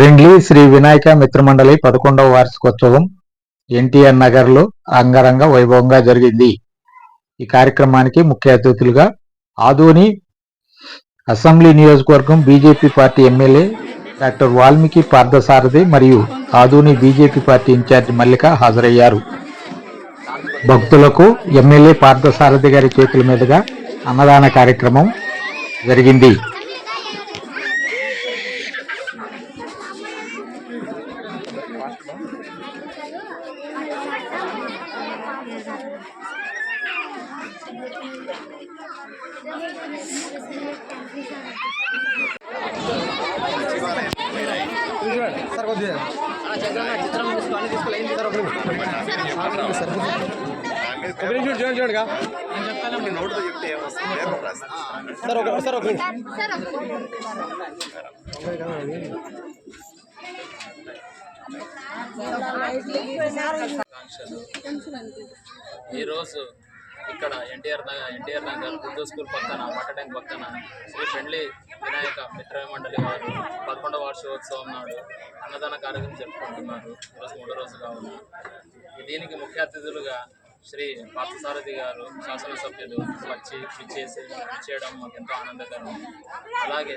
Friendly Shri Vinayaka మిత్రమండలి పదకొండవ వార్షికోత్సవం ఎన్టీఆర్ నగర్లో అంగరంగ వైభవంగా జరిగింది. ఈ కార్యక్రమానికి ముఖ్య అతిథులుగా ఆదోని అసెంబ్లీ నియోజకవర్గం BJP party MLA doctor Valmiki Parthasarathi మరియు Adoni BJP party incharge Mallika హాజరయ్యారు. భక్తులకు ఎమ్మెల్యే పార్థసారథి గారి చేతుల మీదుగా అన్నదాన కార్యక్రమం జరిగింది. సార్ కొద్దిగా చిత్రం తీసుకో అన్ని తీసుకో లైన్ తీసుకో ఒక నిమిషం చూడండి చూడగా సార్ ఒక సార్ ఒక నిమిషం. ఈరోజు ఇక్కడ ఎన్టీఆర్ నగర్ ఎన్టీఆర్ నగర్ ఉర్దూ స్కూల్ పక్కన వాటర్ ట్యాంక్ పక్కన శ్రీ ఫ్రెండ్లీ వినాయక మిత్ర మండలి వారు పదకొండవ వార్షికోత్సవం నాడు అన్నదాన కార్యక్రమం జరుపుకుంటున్నారు. ఈరోజు మూడో రోజు కావున. దీనికి ముఖ్య అతిథులుగా శ్రీ పార్థసారథి గారు శాసనసభ్యులు వచ్చి ఇచ్చేసి చేయడం మాకు ఎంతో ఆనందకరం. అలాగే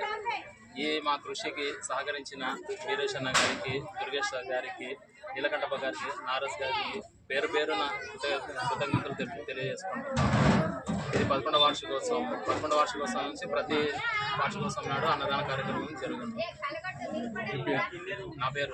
ఈ మా కృషికి సహకరించిన వీరేశన్న గారికి దుర్గేష్ గారికి నీలకంఠప్ప గారికి నారస్ గారికి పేరు పేరున కృతజ్ఞత కృతజ్ఞతలు తెలి- తెలియజేసుకుంటున్నాను ఇది పదకొండవ వార్షికోత్సవం. పదకొండవ వార్షికోత్సవం నుంచి ప్రతి వార్షికోత్సవం నాడు అన్నదాన కార్యక్రమం జరుగుతుంది. నా పేరు